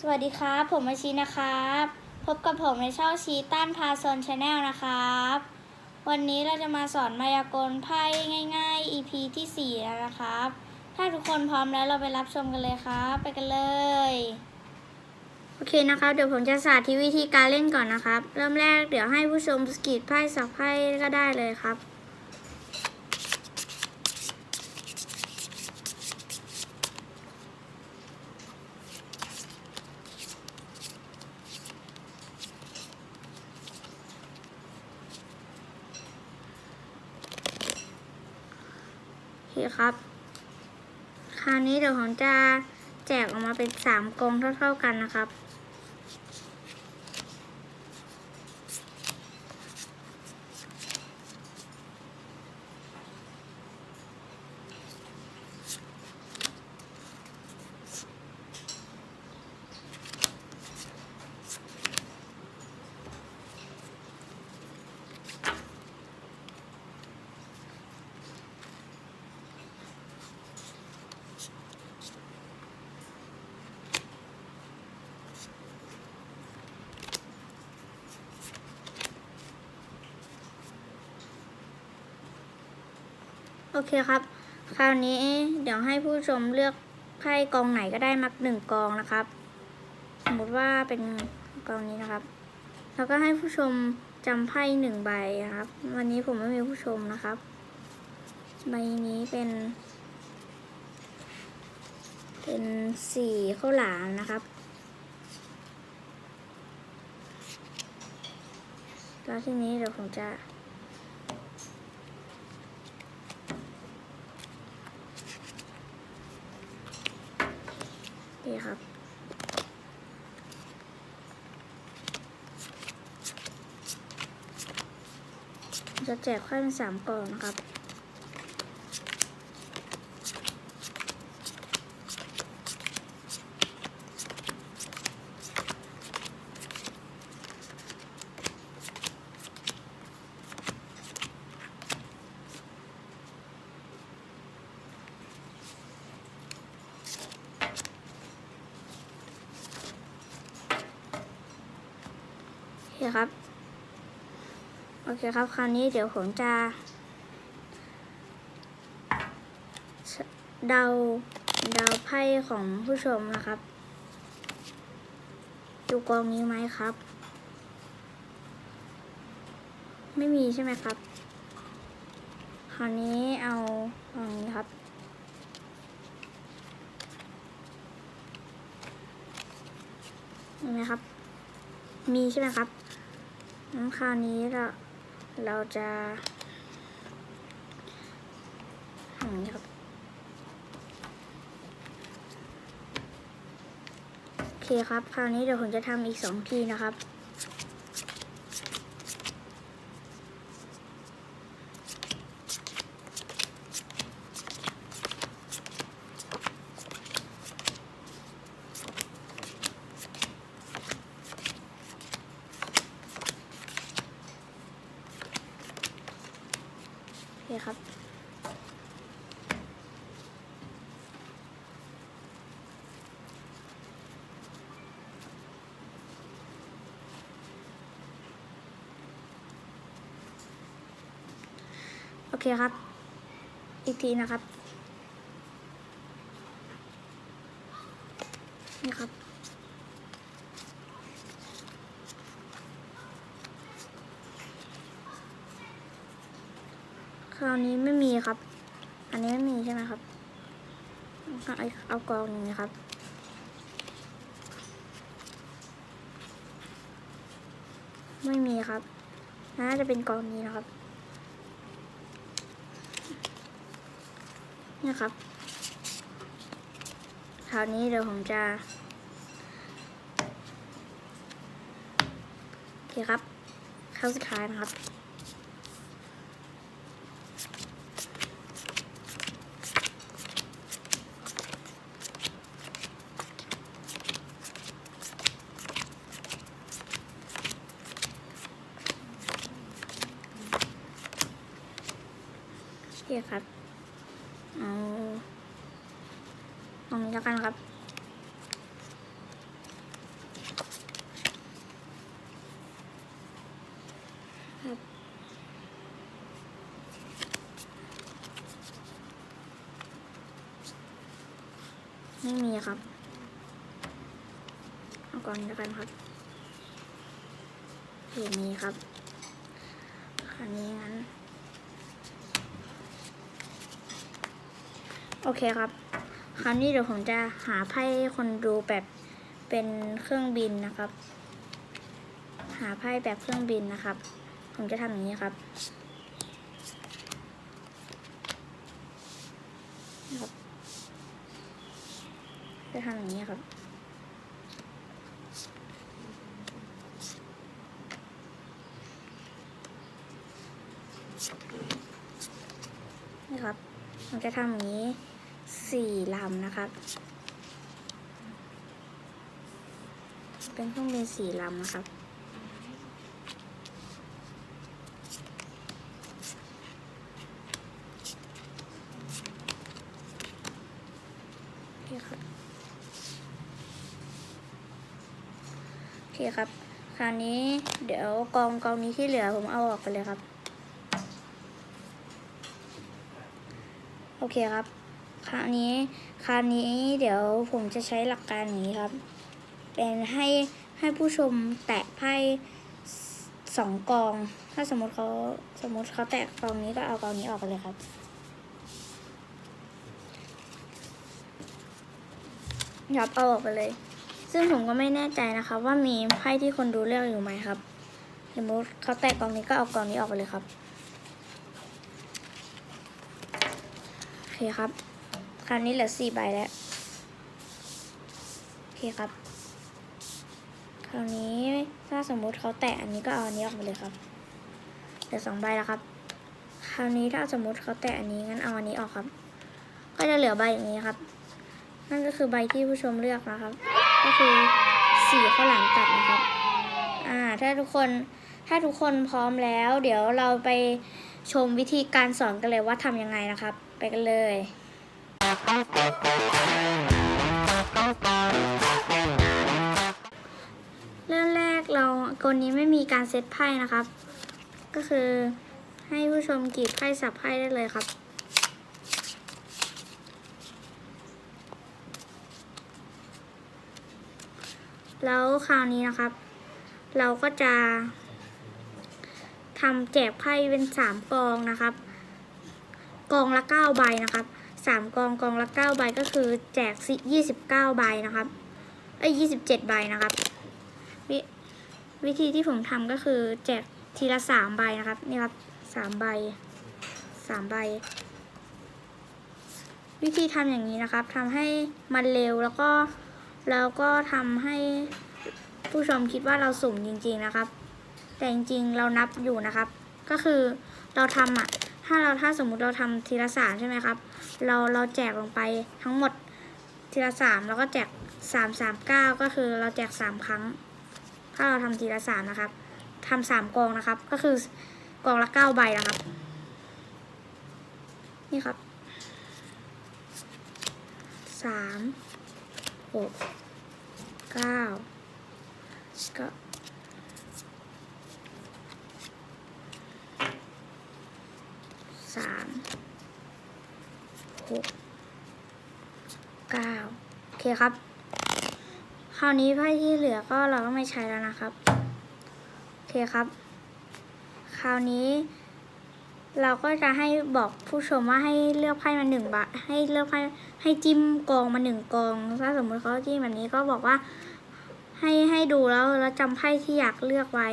สวัสดีครับ ผมอาชีนะครับ พบกับผมในช่องชีต้านพาโซนชาแนลนะครับ วันนี้เราจะมาสอนมายากลไพ่ง่าย ๆ EP ที่ 4 แล้วนะครับ ถ้าทุกคนพร้อมแล้วเราไปรับชมกันเลยครับ ไปกันเลย โอเคนะครับ เดี๋ยวผมจะสาธิตวิธีการเล่นก่อนนะครับ เริ่มแรกเดี๋ยวให้ผู้ชมสกีดไพ่สับไพ่ก็ได้เลยครับ คครับ คราวนี้เดี๋ยวผมจะแจกออกมาเป็นสามกองเท่าๆกันนะครับ โอเคครับ คราวนี้เดี๋ยวให้ผู้ชมเลือกไพ่กองไหนก็ได้มาหนึ่งกองนะครับ สมมติว่าเป็นกองนี้นะครับ แล้วก็ให้ผู้ชมจำไพ่หนึ่งใบครับ วันนี้ผมไม่มีผู้ชมนะครับ ใบนี้เป็น เป็นสี่ข้าวหลามนะครับแล้วทีนี้เดี๋ยวผมจะ นี่ครับ จะแจกไข่เป็นสามกล่องนะครับ คครับ โอเคครับ คราวนี้เดี๋ยวผมจะ เดา เดาไพ่ของผู้ชมนะครับ ดูกองนี้ไหมครับ ไม่มีใช่ไหมครับ คราวนี้เอากองนี้ครับเห็นไหมครับ มีใช่ไหมครับ คราวนี้เราเราจะอย่างนี้ครับโอเคครับ คราวนี้เดี๋ยวผมจะทำอีกสองทีนะครับ โอเคครับ โอเคครับ อีกทีนะครับ นี่ครับ คราวนี้ไม่มีครับ อันนี้ไม่มีใช่ไหมครับ เอาเอากองนี้ครับไม่มีครับ น่าจะเป็นกองนี้นะครับเนี่ยครับ คราวนี้เดี๋ยวผมจะ โอเคครับ เข้าสุดท้ายนะครับ โอเคครับ เอาตรงนี้แล้วกันครับ ไม่มีครับเอาก่อนแล้วกันครับเห็นมีครับอันนี้งั้น โอเคครับ คราวนี้เดี๋ยวผมจะหาไพ่คนดูแบบเป็นเครื่องบินนะครับ หาไพ่แบบเครื่องบินนะครับ ผมจะทำอย่างนี้ครับครับ จะทำอย่างนี้ครับ นี่ครับ มันจะทำอย่างนี้สี่ลำนะครับ เป็นเครื่องบินสี่ลำนะครับ โอเคครับ โอ เคครับ คราวนี้เดี๋ยวกองกองนี้ที่เหลือผมเอาออกไปเลยครับ โอเคครับ คราวนี้คราวนี้เดี๋ยวผมจะใช้หลักการนี้ครับ เป็นให้ให้ผู้ชมแตะไพ่สองกอง ถ้าสมมติเขาสมมติเขาแตะกองนี้ก็เอากองนี้ออกไปเลยครับครับเอาออกไปเลย ซึ่งผมก็ไม่แน่ใจนะคะว่ามีไพ่ที่คนดูเลือกอยู่ไหมครับสมมติเขาแตะกองนี้ก็เอากองนี้ออกไปเลยครับโอเคครับ คราวนี้เหลือสี่ใบแล้วโอเคครับ คราวนี้ถ้าสมมุติเขาแตะอันนี้ก็เอาอันนี้ออกไปเลยครับเหลือสองใบแล้วครับ คราวนี้ถ้าสมมุติเขาแตะอันนี้งั้นเอาอันนี้ออกครับ ก็จะเหลือใบอย่างนี้ครับ นั่นก็คือใบที่ผู้ชมเลือกนะครับ ก็คือสีข้าวหลามตัดนะครับ อ่า ถ้าทุกคน ถ้าทุกคนพร้อมแล้ว เดี๋ยวเราไปชมวิธีการสอนกันเลยว่าทำยังไงนะครับ ไปกันเลยเรื่องแรกเรากรนี้ไม่มีการเซตไพ่นะครับ ก็คือให้ผู้ชมกรีดไพ่สับไพ่ได้เลยครับ แล้วคราวนี้นะครับ เราก็จะทำแจกไพ่เป็นสามกองนะครับ กองละเก้าใบนะครับสามกองกองละเก้าใบก็คือแจกยี่สิบเก้าใบนะครับเอ้ยยี่สิบเจ็ดใบนะครับววิธีที่ผมทำก็คือแจกทีละสามใบนะครับนี่ครับสามใบสามใบ วิธีทำอย่างนี้นะครับทำให้มันเร็วแล้วก็ แล้วก็ทำให้ผู้ชมคิดว่าเราสุ่มจริง ๆนะครับ แต่จริงๆเรานับอยู่นะครับ ก็คือเราทำอะ ถ้าเราถ้าสมมุติเราทำทีละสามใช่ไหมครับ เราเราแจกลงไปทั้งหมดทีละสามแล้วก็แจกสามสามเก้าก็คือเราแจกสามครั้ง ถ้าเราทำทีละสามนะครับทำสามกองนะครับ ก็คือกองละเก้าใบนะครับ นี่ครับสาม หกเก้าก็สามหกเก้าโอเคครับ คราวนี้ไพ่ที่เหลือก็เราก็ไม่ใช้แล้วนะครับ โอเคครับ คราวนี้ เราก็จะให้บอกผู้ชมว่าให้เลือกไพ่มาหนึ่งบาทให้เลือกไพ่ให้จิ้มกองมาหนึ่งกอง ถ้าสมมติเขาจิ้มแบบนี้ก็บอกว่า ให้ให้ดูแล้วแล้วจำไพ่ที่อยากเลือกไว้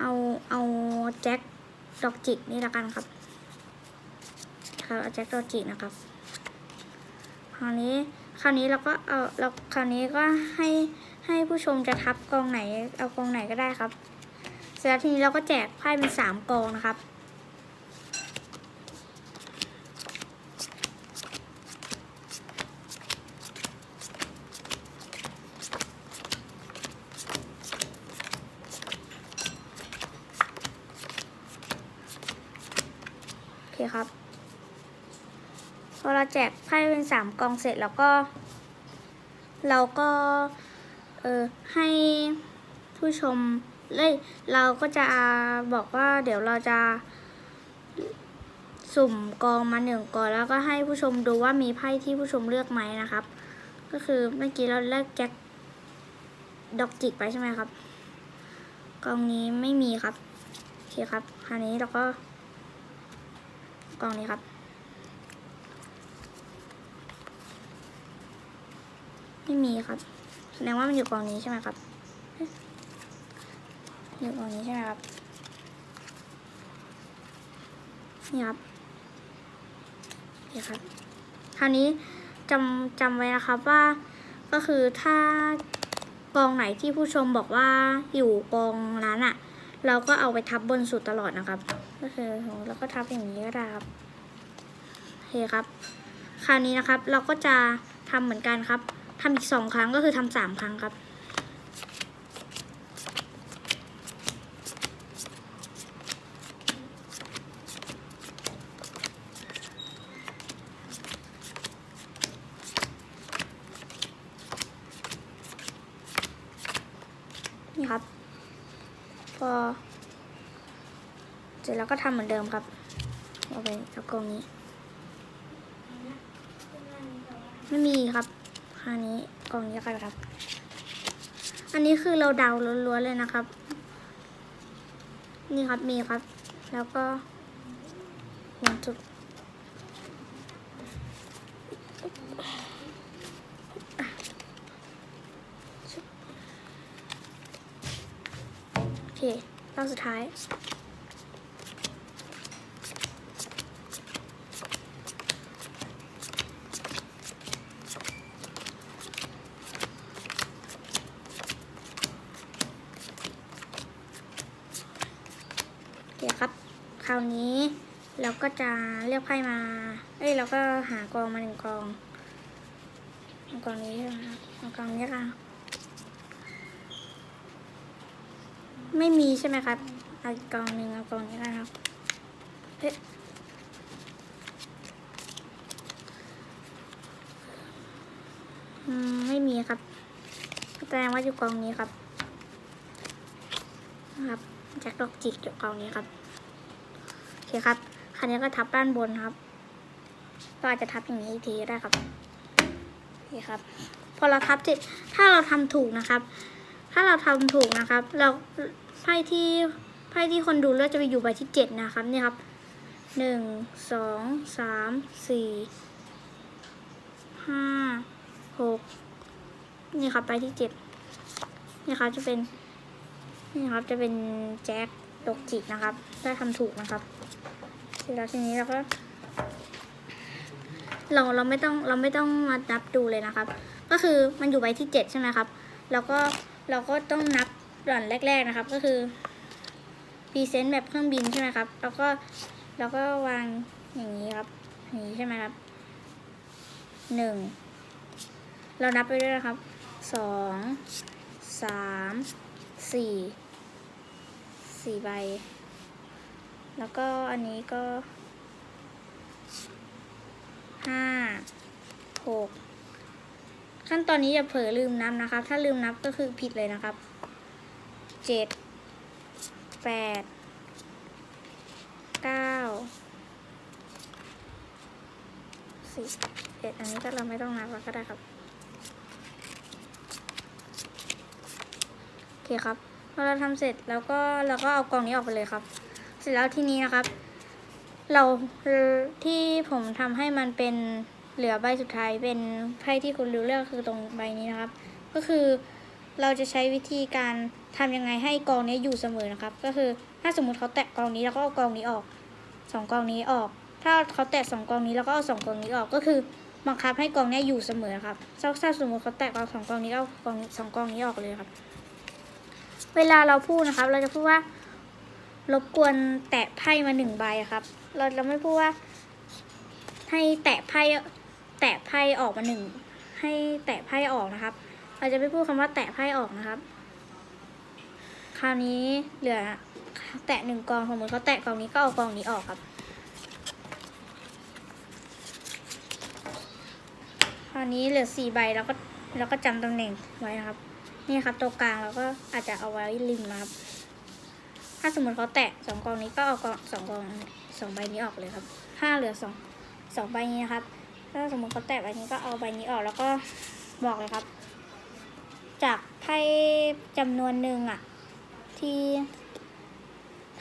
เอาเอาแจ็คดอกจิกนี่ละกันครับ ครับเอาแจ็คดอกจิกนะครับ คราวนี้คราวนี้เราก็เอาเราคราวนี้ก็ให้ให้ผู้ชมจะทับกองไหน เอากองไหนก็ได้ครับ เสร็จแล้วทีนี้เราก็แจกไพ่เป็นสามกองนะครับ โอเคครับ พอเราแจกไพ่เป็นสามกองเสร็จแล้วก็ เราก็ เออให้ผู้ชม เลยเราก็จะบอกว่าเดี๋ยวเราจะ สุ่มกองมาหนึ่งกองแล้วก็ให้ผู้ชมดูว่ามีไพ่ที่ผู้ชมเลือกไหมนะครับ ก็คือเมื่อกี้เราเลือกแจ็คดอกจิกไปใช่ไหมครับกองนี้ไม่มีครับโอเคครับคราวนี้เราก็กองนี้ครับ ไม่มีครับแสดงว่ามันอยู่กองนี้ใช่ไหมครับ อยู่กองนี้ใช่ไหมครับ นี่ครับนี่ครับ คราวนี้จำจำไว้นะครับว่าก็คือถ้ากองไหนที่ผู้ชมบอกว่าอยู่กองนั้นอะเราก็เอาไปทับบนสุดตลอดนะครับ ก็คือเราก็ทับอย่างนี้ก็ได้ครับโอเคครับ คราวนี้นะครับเราก็จะทำเหมือนกันครับทำอีกสองครั้งก็คือทำสามครั้งครับ นี่ครับ พอ เสร็จแล้วก็ทำเหมือนเดิมครับเอาไปแล้วกองนี้ ไม่มีครับคันนี้กล่องนี้กันครับ อันนี้คือเราเดาล้วนๆเลยนะครับ นี่ครับมีครับ แล้วก็หนึ่งจุดโอ เครอบสุดท้ายโอเคครับ คราวนี้เราก็จะเลือกไพ่มา เอ้ย เราก็หากองมาหนึ่งกองอากองนี้ใช่ไหมครับอากองนี้ค่ะ ไม่มีใช่ไหมครับเอาอีกกองหนึ่งเอากองนี้กันครับเอ๊ะไม่มีครับแสดงว่าอยู่กองนี้ครับนะครับแจ็คดอกจิกอยู่กองนี้ครับโอเคครับคราวนี้ก็ทับด้านบนครับก็อาจจะทับอย่างนี้อีกทีได้ครับโอเคครับ พอเราทับเสร็จถ้าเราทำถูกนะครับ ถ้าเราทำถูกนะครับ เราไพ่ที่ไพ่ที่คนดูเลือกจะไปอยู่ใบที่เจ็ดนะครับเนี่ยครับหนึ่งสองสามสี่ห้าหกนี่ครับใบที่เจ็ดนี่ครับจะเป็นนี่ครับจะเป็นแจ็คดกจิกนะครับถ้าทำถูกนะครับเสร็จแล้วทีนี้เราก็เราเราไม่ต้องเราไม่ต้องมานับดูเลยนะครับ ก็คือมันอยู่ใบที่เจ็ดใช่ไหมครับ แล้วก็เราก็ต้องนับด่านแรก ๆนะครับ ก็คือพรีเซนต์แบบเครื่องบินใช่ไหมครับ แล้วก็แล้วก็วางอย่างนี้ครับอย่างนี้ใช่ไหมครับหนึ่งเรานับไปด้วยนะครับสองสามสี่สี่ใบ แล้วก็อันนี้ก็ห้าหก ขั้นตอนนี้อย่าเผลอลืมนับนะครับ ถ้าลืมนับก็คือผิดเลยนะครับเจ็ดแปดเก้าสิบเอ็ดอันนี้ก็เราไม่ต้องนับก็ได้ครับโอเคครับพอเราทำเสร็จแล้วก็เราก็เอากล่องนี้ออกไปเลยครับ เสร็จแล้วทีนี้นะครับ เราที่ผมทำให้มันเป็น เหลือใบสุดท้ายเป็นไพ่ที่คุณริวเลือกคือตรงใบนี้นะครับ ก็คือเราจะใช้วิธีการทำยังไงให้กองนี้อยู่เสมอนะครับ ก็คือถ้าสมมุติเขาแตะกองนี้แล้วก็เอากองนี้ออกสองกองนี้ออก ถ้าเขาแตะสองกองนี้แล้วก็เอาสองกองนี้ออกก็คือบังคับให้กองนี้อยู่เสมอครับถ้าสมมติเขาแตะเอาสองกองนี้เอากองสองกองนี้ออกเลยครับ เวลาเราพูดนะครับ เราจะพูดว่ารบกวนแตะไพ่มาหนึ่งใบครับ เราเราไม่พูดว่าให้แตะไพ่ แตะไพ่ออกมาหนึ่งให้แตะไพ่ออกนะครับ เราจะไม่พูดคำว่าแตะไพ่ออกนะครับ คราวนี้เหลือแตะหนึ่งกองสมมติเขาแตะกองนี้ก็เอากองนี้ออกครับคราวนี้เหลือสี่ใบแล้วก็แล้วก็จำตำแหน่งไว้นะครับ นี่ครับตัวกลางเราก็อาจจะเอาไว้ริมนะครับ ถ้าสมมติเขาแตะสองกองนี้ก็เอากองสองกองสองใบนี้ออกเลยครับห้าเหลือสองสองใบนี้นะครับ ถ้าสมมติเขาแตะใบนี้ก็เอาใบนี้ออกแล้วก็บอกเลยครับ จากไพ่จำนวนหนึ่งอะที่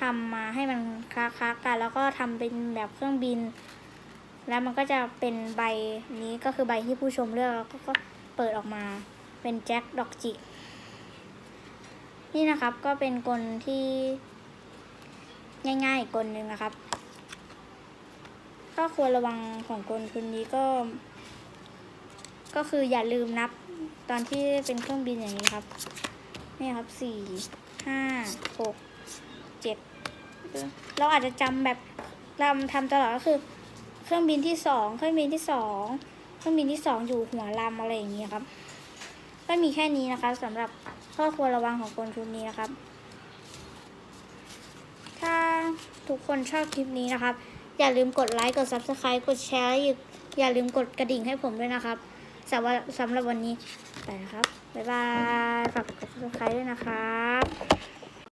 ทำมาให้มันค้าๆกัน แล้วก็ทำเป็นแบบเครื่องบิน แล้วมันก็จะเป็นใบนี้ก็คือใบที่ผู้ชมเลือกแล้วก็ก็เปิดออกมาเป็นแจ็คดอกจิกนี่นะครับก็เป็นกลที่ง่ายๆอีกกลหนึ่งนะครับ ก็ควรระวังของกลคนนี้ก็ ก็คืออย่าลืมนับตอนที่เป็นเครื่องบินอย่างนี้ครับ นี่ครับสี่ห้าหกเจ็ดเราอาจจะจำแบบเราทำตลอดก็คือ เครื่องบินที่สองเครื่องบินที่สองเครื่องบินที่สองอยู่หัวลำอะไรอย่างนี้ครับ ก็มีแค่นี้นะคะสำหรับข้อควรระวังของกลชุดนี้นะครับ ถ้าทุกคนชอบคลิปนี้นะครับ อย่าลืมกดไลค์ กด Subscribe กดแชร์อย่อย่าลืมกดกระดิ่งให้ผมด้วยนะครับสำหรับสำหรับวันนี้ไปนะครับ บ๊ายบาย ฝากกด Subscribe ด้วยนะครับ